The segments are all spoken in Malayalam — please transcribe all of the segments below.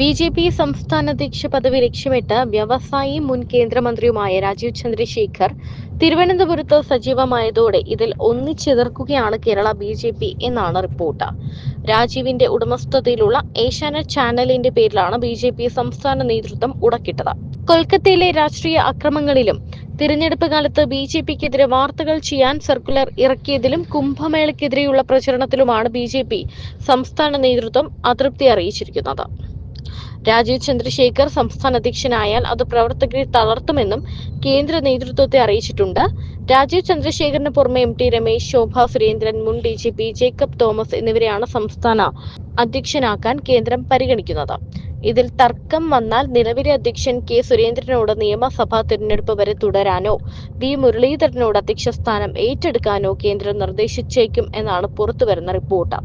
ബി ജെ പി സംസ്ഥാന അധ്യക്ഷ പദവി ലക്ഷ്യമിട്ട് വ്യവസായി മുൻ കേന്ദ്രമന്ത്രിയുമായ രാജീവ് ചന്ദ്രശേഖർ തിരുവനന്തപുരത്ത് സജീവമായതോടെ ഇതിൽ ഒന്നിച്ചെതിർക്കുകയാണ് കേരള ബി ജെ പി എന്നാണ് റിപ്പോർട്ട്. രാജീവിന്റെ ഉടമസ്ഥതയിലുള്ള ഏഷ്യാനെറ്റ് ചാനലിന്റെ പേരിലാണ് ബി ജെ പി സംസ്ഥാന നേതൃത്വം ഉടക്കിട്ടത്. കൊൽക്കത്തയിലെ രാഷ്ട്രീയ അക്രമങ്ങളിലും തിരഞ്ഞെടുപ്പ് കാലത്ത് ബി ജെ പിക്കെതിരെ വാർത്തകൾ ചെയ്യാൻ സർക്കുലർ ഇറക്കിയതിലും കുംഭമേളയ്ക്കെതിരെയുള്ള പ്രചരണത്തിലുമാണ് ബി ജെ പി സംസ്ഥാന നേതൃത്വം അതൃപ്തി അറിയിച്ചിരിക്കുന്നത്. രാജീവ് ചന്ദ്രശേഖർ സംസ്ഥാന അധ്യക്ഷനായാൽ അത് പ്രവർത്തകരെ തളർത്തുമെന്നും കേന്ദ്ര നേതൃത്വത്തെ അറിയിച്ചിട്ടുണ്ട്. രാജീവ് ചന്ദ്രശേഖറിന് പുറമെ എം ടി രമേശ് ശോഭ സുരേന്ദ്രൻ മുൻ D G P Jacob Thomas എന്നിവരെയാണ് സംസ്ഥാന അധ്യക്ഷനാക്കാൻ കേന്ദ്രം പരിഗണിക്കുന്നത്. ഇതിൽ തർക്കം വന്നാൽ നിലവിലെ അധ്യക്ഷൻ കെ സുരേന്ദ്രനോട് നിയമസഭാ തിരഞ്ഞെടുപ്പ് വരെ തുടരാനോ വി മുരളീധരനോട് അധ്യക്ഷ സ്ഥാനം ഏറ്റെടുക്കാനോ കേന്ദ്രം നിർദ്ദേശിച്ചേക്കും എന്നാണ് പുറത്തുവരുന്ന report.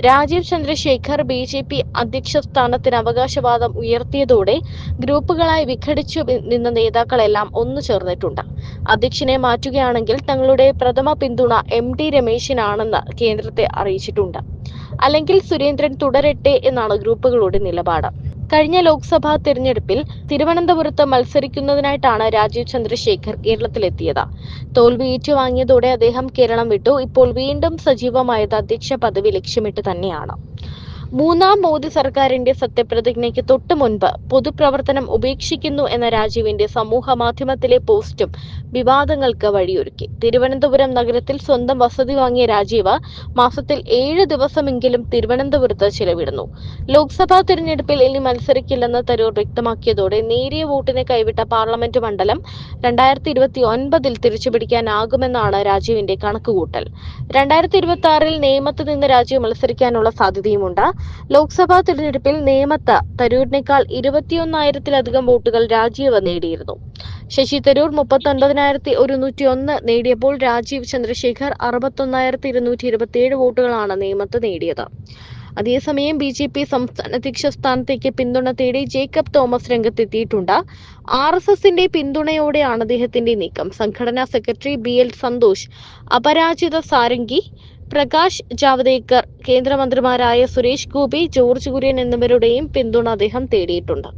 Rajeev Chandrasekhar B J P അധ്യക്ഷ സ്ഥാനത്തിന് അവകാശവാദം ഉയർത്തിയതോടെ ഗ്രൂപ്പുകളായി വിഘടിച്ചു നിന്ന നേതാക്കളെല്ലാം ഒന്നു ചേർന്നിട്ടുണ്ട്. അധ്യക്ഷനെ മാറ്റുകയാണെങ്കിൽ തങ്ങളുടെ പ്രഥമ പിന്തുണ എം ടി രമേശിനാണെന്ന് കേന്ദ്രത്തെ അറിയിച്ചിട്ടുണ്ട്. അല്ലെങ്കിൽ സുരേന്ദ്രൻ തുടരട്ടെ എന്നാണ് ഗ്രൂപ്പുകളുടെ നിലപാട്. കഴിഞ്ഞ ലോക്സഭാ തിരഞ്ഞെടുപ്പിൽ തിരുവനന്തപുരത്ത് മത്സരിക്കുന്നതിനായിട്ടാണ് രാജീവ് ചന്ദ്രശേഖർ കേരളത്തിലെത്തിയത്. തോൽവി ഏറ്റുവാങ്ങിയതോടെ അദ്ദേഹം കേരളം വിട്ടു. ഇപ്പോൾ വീണ്ടും സജീവമായത് അധ്യക്ഷ പദവി ലക്ഷ്യമിട്ട് തന്നെയാണ്. മൂന്നാം മോദി സർക്കാരിന്റെ സത്യപ്രതിജ്ഞയ്ക്ക് തൊട്ടു മുൻപ് പൊതുപ്രവർത്തനം ഉപേക്ഷിക്കുന്നു എന്ന രാജീവിന്റെ സമൂഹ മാധ്യമത്തിലെ പോസ്റ്റും വിവാദങ്ങൾക്ക് വഴിയൊരുക്കി. തിരുവനന്തപുരം നഗരത്തിൽ സ്വന്തം വസതി വാങ്ങിയ രാജീവ് മാസത്തിൽ ഏഴ് ദിവസമെങ്കിലും തിരുവനന്തപുരത്ത് ചിലവിടുന്നു. ലോക്സഭാ തിരഞ്ഞെടുപ്പിൽ ഇനി മത്സരിക്കില്ലെന്ന് തരൂർ വ്യക്തമാക്കിയതോടെ നേരിയ വോട്ടിനെ കൈവിട്ട പാർലമെന്റ് മണ്ഡലം രണ്ടായിരത്തി ഇരുപത്തി ഒൻപതിൽ തിരിച്ചുപിടിക്കാനാകുമെന്നാണ് രാജീവിന്റെ കണക്കുകൂട്ടൽ. രണ്ടായിരത്തി ഇരുപത്തി ആറിൽ നേമത്ത് നിന്ന് രാജീവ് മത്സരിക്കാനുള്ള സാധ്യതയുമുണ്ട്. ലോക്സഭാ തിരഞ്ഞെടുപ്പിൽ നേമത്ത് തരൂരിനേക്കാൾ ഇരുപത്തിയൊന്നായിരത്തിലധികം വോട്ടുകൾ രാജീവ് നേടിയിരുന്നു. ശശി തരൂർ മുപ്പത്തൊൻപതിനായിരത്തി ഒരുന്നൂറ്റി ഒന്ന് നേടിയപ്പോൾ രാജീവ് ചന്ദ്രശേഖർ അറുപത്തൊന്നായിരത്തി ഇരുന്നൂറ്റി ഇരുപത്തിയേഴ് വോട്ടുകളാണ് നേമത്ത് നേടിയത്. അതേസമയം ബി ജെ പി സംസ്ഥാന അധ്യക്ഷ സ്ഥാനത്തേക്ക് പിന്തുണ തേടി ജേക്കബ് തോമസ് രംഗത്തെത്തിയിട്ടുണ്ട്. ആർ എസ് എസിന്റെ പിന്തുണയോടെയാണ് അദ്ദേഹത്തിന്റെ നീക്കം. സംഘടനാ secretary B L Santhosh Aparajita Sarangi Prakash Javadekar കേന്ദ്രമന്ത്രിമാരായ സുരേഷ് ഗോപി ജോർജ് കുര്യൻ എന്നിവരുടെയും പിന്തുണ അദ്ദേഹം തേടിയിട്ടുണ്ട്.